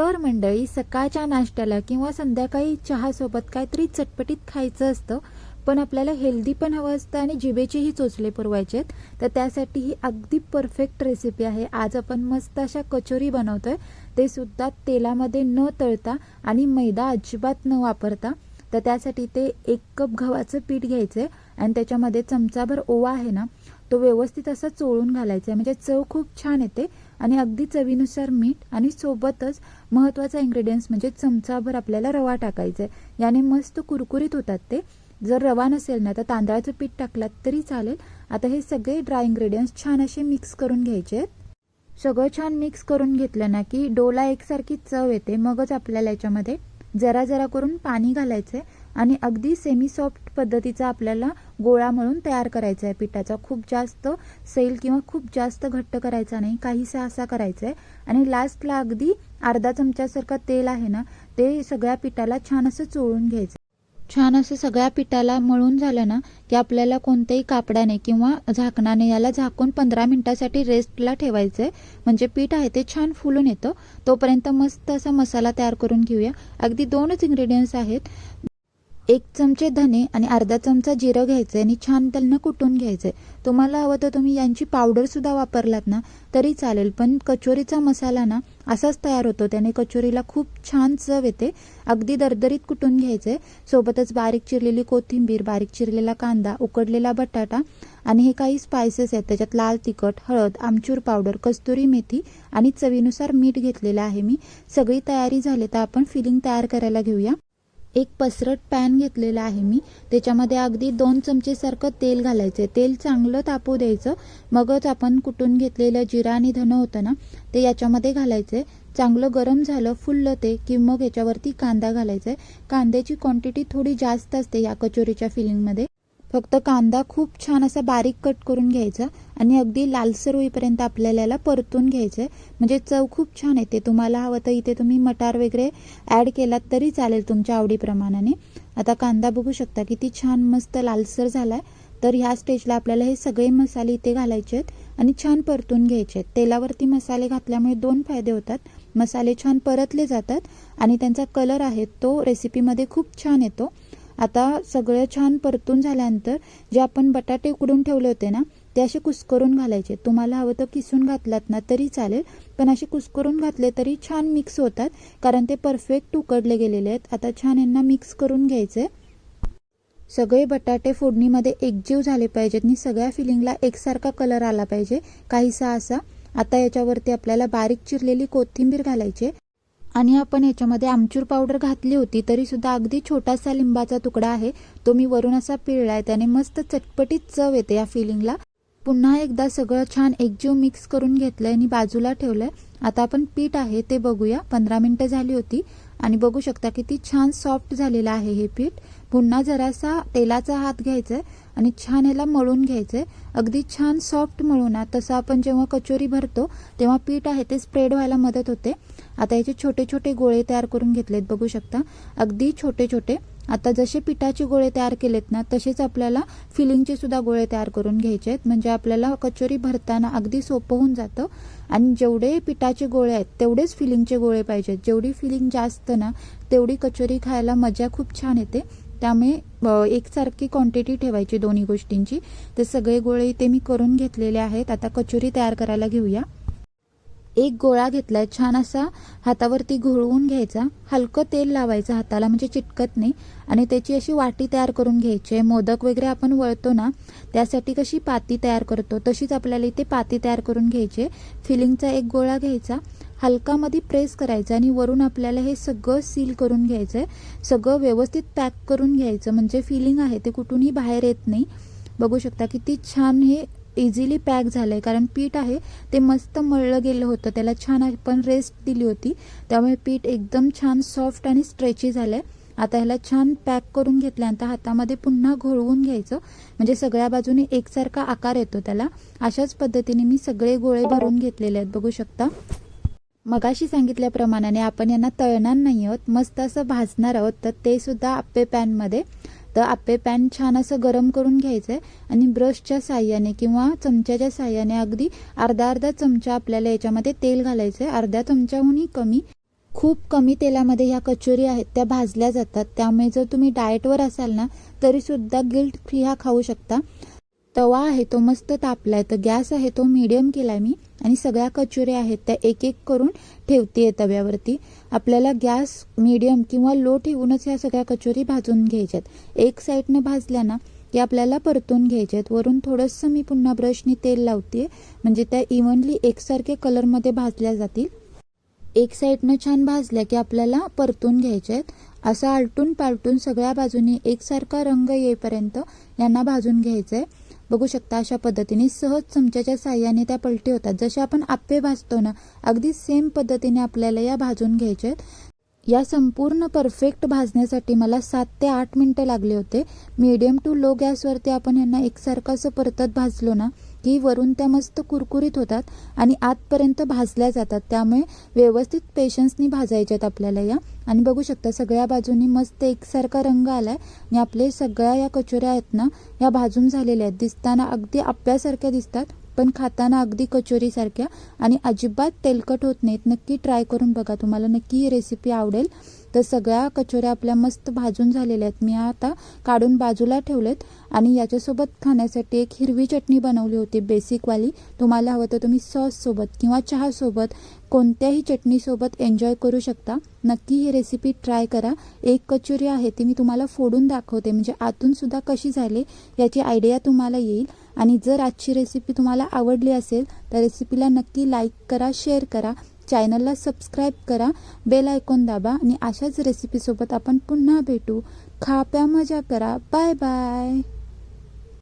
तर मंडळी सकाळच्या नाश्त्याला किंवा संध्याकाळी चहासोबत काहीतरी चटपटीत खायचं असतं पण आपल्याला हेल्दी पण हवं असतं आणि जिभेचेही चोचले पुरवायचे आहेत. तर त्यासाठी ही अगदी परफेक्ट रेसिपी आहे. आज आपण मस्त अशा कचोरी बनवतोय. ते सुद्धा तेलामध्ये न तळता आणि मैदा अजिबात न वापरता. तर त्यासाठी ते एक कप गव्हाचं पीठ घ्यायचं आहे आणि त्याच्यामध्ये चमचाभर ओवा आहे ना तो व्यवस्थित असा चोळून घालायचा आहे. म्हणजे चव खूप छान येते. आणि अगदी चवीनुसार मीठ आणि सोबतच महत्त्वाचा इन्ग्रेडियंट्स म्हणजे चमचाभर आपल्याला रवा टाकायचा आहे. याने मस्त कुरकुरीत होतात ते. जर रवा नसेल ना तर तांदळाचं पीठ टाकलात तरी चालेल. आता हे सगळे ड्राय इन्ग्रेडियंट्स छान असे मिक्स करून घ्यायचे आहेत. सगळं छान मिक्स करून घेतलं ना की डोला एकसारखी चव येते. मगच आपल्याला याच्यामध्ये जरा जरा करून पाणी घालायचं आहे आणि अगदी सेमी सॉफ्ट पद्धतीचा आपल्याला गोळा मळून तयार करायचा आहे. पिठाचा खूप जास्त सैल किंवा खूप जास्त घट्ट करायचा नाही. काहीसा असा करायचा आहे. आणि लास्टला अगदी अर्धा चमच्यासारखं तेल आहे ना ते सगळ्या पिठाला छान असं चोळून घ्यायचं. छान असं सगळ्या पिठाला मळून झालं ना की आपल्याला कोणत्याही कापडाने किंवा झाकणाने याला झाकून पंधरा मिनिटासाठी रेस्टला ठेवायचं आहे म्हणजे पीठ आहे ते छान फुलून येतं. तोपर्यंत मस्त असा मसाला तयार करून घेऊया. अगदी दोनच इन्ग्रेडियंट्स आहेत. एक चमचे धने आणि अर्धा चमचा जिरं घ्यायचं आणि छान त्यांना कुटून घ्यायचं आहे तुम्हाला हवं तर तुम्ही यांची पावडरसुद्धा वापरलात ना तरी चालेल. पण कचोरीचा मसाला ना असाच तयार होतो. त्याने कचोरीला खूप छान चव येते. अगदी दरदरीत कुटून घ्यायचं आहे सोबतच बारीक चिरलेली कोथिंबीर बारीक चिरलेला कांदा उकडलेला बटाटा आणि हे काही स्पायसेस आहेत. त्याच्यात लाल तिखट हळद आमचूर पावडर कस्तुरी मेथी आणि चवीनुसार मीठ घेतलेलं आहे मी. सगळी तयारी झाली तर आपण फिलिंग तयार करायला घेऊया. एक पसरट पॅन घेतलेला आहे मी. त्याच्यामध्ये अगदी दोन चमचेसारखं तेल घालायचं तेल चांगलं तापू द्यायचं. मगच आपण कुटून घेतलेलं जिरा आणि धनं होतं ना ते याच्यामध्ये घालायचं आहे चांगलं गरम झालं फुललं ते की मग याच्यावरती कांदा घालायचा आहे कांद्याची क्वांटिटी थोडी जास्त असते या कचोरीच्या फिलिंगमध्ये फक्त कांदा खूप छान असा बारीक कट करून घ्यायचा आणि अगदी लालसर होईपर्यंत आपल्याला याला परतून घ्यायचं आहे म्हणजे चव खूप छान येते. तुम्हाला हवं तर इथे तुम्ही मटार वगैरे ॲड केलात तरी चालेल तुमच्या आवडीप्रमाणाने. आता कांदा बघू शकता किती छान मस्त लालसर झाला आहे तर ह्या स्टेजला आपल्याला हे सगळे मसाले इथे घालायचे आहेत आणि छान परतून घ्यायचे आहेत. तेलावरती मसाले घातल्यामुळे दोन फायदे होतात. मसाले छान परतले जातात आणि त्यांचा कलर आहे तो रेसिपीमध्ये खूप छान येतो. आता सगळं छान परतून झाल्यानंतर जे आपण बटाटे उकडून ठेवले होते ना ते असे कुस्करून घालायचे. तुम्हाला हवं तर किसून घातलात ना तरी चालेल पण असे कुस्करून घातले तरी छान मिक्स होतात कारण ते परफेक्ट उकडले गेलेले आहेत. आता छान यांना मिक्स करून घ्यायचे सगळे बटाटे फोडणीमध्ये एकजीव झाले पाहिजेत आणि सगळ्या फिलिंगला एकसारखा कलर आला पाहिजे काहीसा असा. आता याच्यावरती आपल्याला बारीक चिरलेली कोथिंबीर घालायची आणि आपण याच्यामध्ये आमचूर पावडर घातली होती तरी सुद्धा अगदी छोटासा लिंबाचा तुकडा आहे. तो मी वरून असा पिळलाय. त्याने मस्त चटपटीत चव येते या फिलिंगला पुन्हा एकदा सगळं छान एकजीव मिक्स करून घेतलंय आणि बाजूला ठेवलंय. आता आपण पीठ आहे ते बघूया. पंधरा मिनटं झाली होती. आणि बघू शकता किती छान सॉफ्ट झालेलं आहे हे पीठ. पुन्हा जरासा तेलाचा हात घ्यायचा आहे आणि छान ह्याला मळून घ्यायचंय. अगदी छान सॉफ्ट मळून. तसं आपण जेव्हा कचोरी भरतो तेव्हा पीठ आहे ते स्प्रेड व्हायला मदत होते. आता याचे छोटे छोटे गोळे तयार करून घेतलेत बघू शकता. अगदी छोटे छोटे. आता जसे पिठाचे गोळे तयार केलेत ना तसेच आपल्याला फिलिंगचे सुद्धा गोळे तयार करून घ्यायचे आहेत. म्हणजे आपल्याला कचोरी भरताना अगदी सोपं होऊन जातं. आणि जेवढे पिठाचे गोळे आहेत तेवढेच फिलिंगचे गोळे पाहिजेत. जेवढी फिलिंग जास्त ना तेवढी कचोरी खायला मजा खूप छान येते. त्यामुळे एकसारखी क्वांटिटी ठेवायची दोन्ही गोष्टींची. तर सगळे गोळे इथे मी करून घेतलेले आहेत. आता कचोरी तयार करायला घेऊया. एक गोळा घेतलाय. छान असा हातावरती घोळवून घ्यायचा. हलकं तेल लावायचं हाताला म्हणजे चिटकत नाही. आणि त्याची अशी वाटी तयार करून घ्यायची आहे. मोदक वगैरे आपण वळतो ना त्यासाठी कशी पाती तयार करतो तशीच आपल्याला इथे पाती तयार करून घ्यायची फिलिंगचा एक गोळा घ्यायचा. हलकामध्ये प्रेस करायचं आणि वरून आपल्याला हे सगळं सील करून घ्यायचं आहे सगळं व्यवस्थित पॅक करून घ्यायचं. म्हणजे फिलिंग आहे ते कुठूनही बाहेर येत नाही. बघू शकता किती छान हे इझिली पॅक झालं आहे कारण पीठ आहे ते मस्त मळलं गेलं होतं. त्याला छान आपण रेस्ट दिली होती. त्यामुळे पीठ एकदम छान सॉफ्ट आणि स्ट्रेची झालं आहे आता ह्याला छान पॅक करून घेतल्यानंतर हातामध्ये पुन्हा घोळवून घ्यायचं. म्हणजे सगळ्या बाजूने एकसारखा आकार येतो त्याला. अशाच पद्धतीने मी सगळे गोळे भरून घेतलेले आहेत. बघू शकता. मगाशी सांगितल्याप्रमाणे आपण यांना तळणार नाही आहोत मस्त असं भाजणार आहोत तर ते सुद्धा आप्पे पॅनमध्ये तर आप्पे पॅन छान असं गरम करून घ्यायचं आहे आणि ब्रशच्या साह्याने किंवा चमच्याच्या साह्याने अगदी अर्धा अर्धा चमचा आपल्याला याच्यामध्ये तेल घालायचं आहे अर्ध्या चमच्याहूनही कमी खूप कमी तेलामध्ये ह्या कचोरी आहेत त्या भाजल्या जातात. त्यामुळे जर तुम्ही डाएटवर असाल ना तरीसुद्धा गिल्ट फ्री हा खाऊ शकता. तवा आहे तो मस्त तापला आहे तर गॅस आहे तो मीडियम केला आहे मी आणि सगळ्या कचोऱ्या आहेत त्या एक एक करून ठेवते आहे तव्यावरती. आपल्याला गॅस मीडियम किंवा लो ठेवूनच ह्या सगळ्या कचोरी भाजून घ्यायच्यात. एक साईडनं भाजल्या ना की आपल्याला परतून घ्यायचे आहेत वरून थोडंसं मी पुन्हा ब्रशनी तेल लावते म्हणजे त्या इव्हनली एकसारखे कलरमध्ये भाजल्या जातील. एक साईडनं छान भाजल्या की आपल्याला परतून घ्यायच्या आहेत असं आलटून पालटून सगळ्या बाजूनी एकसारखा रंग येईपर्यंत यांना भाजून घ्यायचं आहे बघू शकता अशा पद्धतीने सहज चमच्याच्या साह्याने त्या पलटी होतात. जसे आपण आप्पे भाजतो ना अगदी सेम पद्धतीने आपल्याला या भाजून घ्यायच्या आहेत. या संपूर्ण परफेक्ट भाजण्यासाठी मला सात ते आठ मिनटं लागले होते. मीडियम टू लो गॅसवरती आपण यांना एकसारखं असं परतत भाजलो ना की वरून त्या मस्त कुरकुरीत होतात आणि आतपर्यंत भाजल्या जातात. त्यामुळे व्यवस्थित पेशन्सनी भाजायच्या आहेत आपल्याला या. आणि बघू शकता सगळ्या बाजूनी मस्त एकसारखा रंग आलाय आणि आपले सगळ्या या कचोऱ्या आहेत ना या भाजून झालेल्या आहेत. दिसताना अगदी आप्यासारख्या दिसतात. पण खाताना अगदी कचोरीसारख्या आणि अजिबात तेलकट होत नाहीत. नक्की ट्राय करून बघा. तुम्हाला नक्की ही रेसिपी आवडेल. तर सगळ्या कचोऱ्या आपल्या मस्त भाजून झालेल्या आहेत. मी आता काढून बाजूला ठेवलेत आणि याच्यासोबत खाण्यासाठी एक हिरवी चटणी बनवली होती बेसिकवाली तुम्हाला हवं तर तुम्ही सॉससोबत किंवा चहासोबत कोणत्याही चटणीसोबत एन्जॉय करू शकता. नक्की ही रेसिपी ट्राय करा. एक कचोरी आहे ती मी तुम्हाला फोडून दाखवते. म्हणजे आतून सुद्धा कशी झाली याची आयडिया तुम्हाला येईल. आणि जर आजची रेसिपी तुम्हाला आवडली असेल तर रेसिपीला नक्की लाईक करा शेअर करा चॅनलला सबस्क्राईब करा बेल आयकॉन दाबा आणि अशाच रेसिपीसोबत आपण पुन्हा भेटू. खा प्या मजा करा. Bye bye